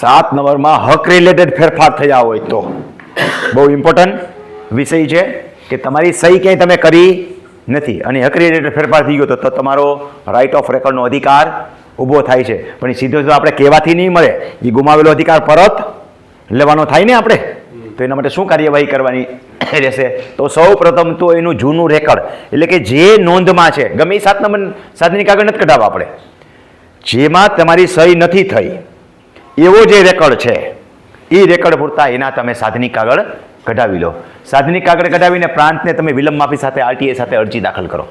સાત નંબરમાં હક રિલેટેડ ફેરફાર થયા હોય તો. બહુ ઇમ્પોર્ટન્ટ વિષય છે કે તમારી સહી ક્યાંય તમે કરી નથી. અને હક રિલેટેડ ફેરફાર થઈ ગયો તો તમારો રાઇટ ઓફ રેકોર્ડનો અધિકાર ઊભો થાય છે. પણ એ સીધો સીધો આપણે કહેવાથી નહીં મળે. એ ગુમાવેલો અધિકાર પરત લેવાનો થાય ને આપણે? તો એના માટે શું કાર્યવાહી કરવાની રહેશે? તો સૌ પ્રથમ તો એનું જૂનું રેકર્ડ એટલે કે જે નોંધમાં છે, ગમે એ સાત નંબર સાતની કાગળ નથી કઢાવવા આપણે. જેમાં તમારી સહી નથી થઈ એવો જે રેકર્ડ છે એ રેકર્ડ પૂરતા એના તમે સાધનિક કાગળ કઢાવી લો. સાધનિક કાગળ કઢાવીને પ્રાંતને તમે વિલંબ માફી સાથે, આરટીએ સાથે અરજી દાખલ કરો.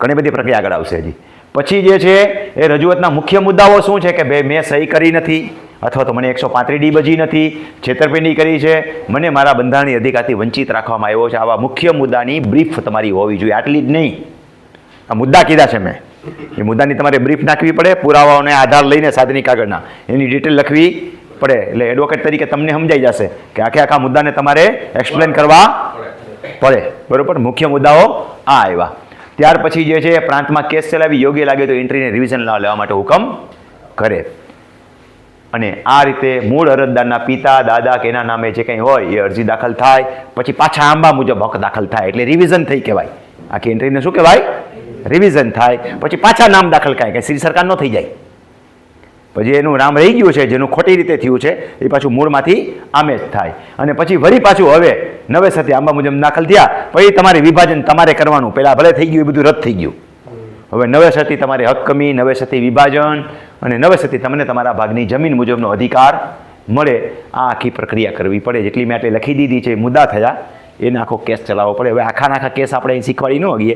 ઘણી બધી પ્રક્રિયા આગળ આવશે હજી. પછી જે છે, એ રજૂઆતના મુખ્ય મુદ્દાઓ શું છે કે ભાઈ મેં સહી કરી નથી, અથવા તો મને એકસો પાંત્રીસ ડી બજી નથી, છેતરપિંડી કરી છે, મને મારા બંધારણીય અધિકારથી વંચિત રાખવામાં આવ્યો છે. આવા મુખ્ય મુદ્દાની બ્રીફ તમારી હોવી જોઈએ. આટલી જ નહીં. આ મુદ્દા કીધા છે મેં. એ મુદ્દાની તમારે બ્રીફ નાખવી પડે, પુરાવાઓને આધાર લઈને સાધની કાગળના. એની ડિટેલ લખવી પડે. એટલે એડવોકેટ તરીકે તમને સમજાઈ જશે કે આખે આખા મુદ્દાને તમારે એક્સપ્લેન કરવા પડે. બરોબર? મુખ્ય મુદ્દાઓ આ આવ્યા. ત્યાર પછી જે છે, પ્રાંતમાં કેસ ચલાવી યોગ્ય લાગે તો એન્ટ્રીને રિવિઝન લેવા માટે હુકમ કરે. અને આ રીતે મૂળ અરજદારના પિતા, દાદા કે એના નામે જે કંઈ હોય, એ અરજી દાખલ થાય. પછી પાછા આંબા મુજબ હક દાખલ થાય. એટલે રિવિઝન થઈ કહેવાય. આખી એન્ટ્રીને શું કહેવાય? રિવિઝન થાય પછી પાછા નામ દાખલ કાય કે શ્રી સરકાર ન થઈ જાય. પછી એનું નામ રહી ગયું છે જેનું ખોટી રીતે થયું છે એ પાછું મૂળમાંથી આમે જ થાય. અને પછી વળી પાછું હવે નવેસરથી આંબા મુજબ દાખલ થયા પછી તમારે વિભાજન તમારે કરવાનું. પહેલાં ભલે થઈ ગયું એ બધું રદ થઈ ગયું. હવે નવેસરથી તમારે હક્કમી નવે નવેસરથી વિભાજન અને નવેસરથી તમને તમારા ભાગની જમીન મુજબનો અધિકાર મળે. આ આખી પ્રક્રિયા કરવી પડે. જેટલી મેં આટલી લખી દીધી છે મુદ્દા થયા. એને આખો કેસ ચલાવવો પડે. હવે આખા આખા કેસ આપણે અહીં શીખવાડી ન હગીએ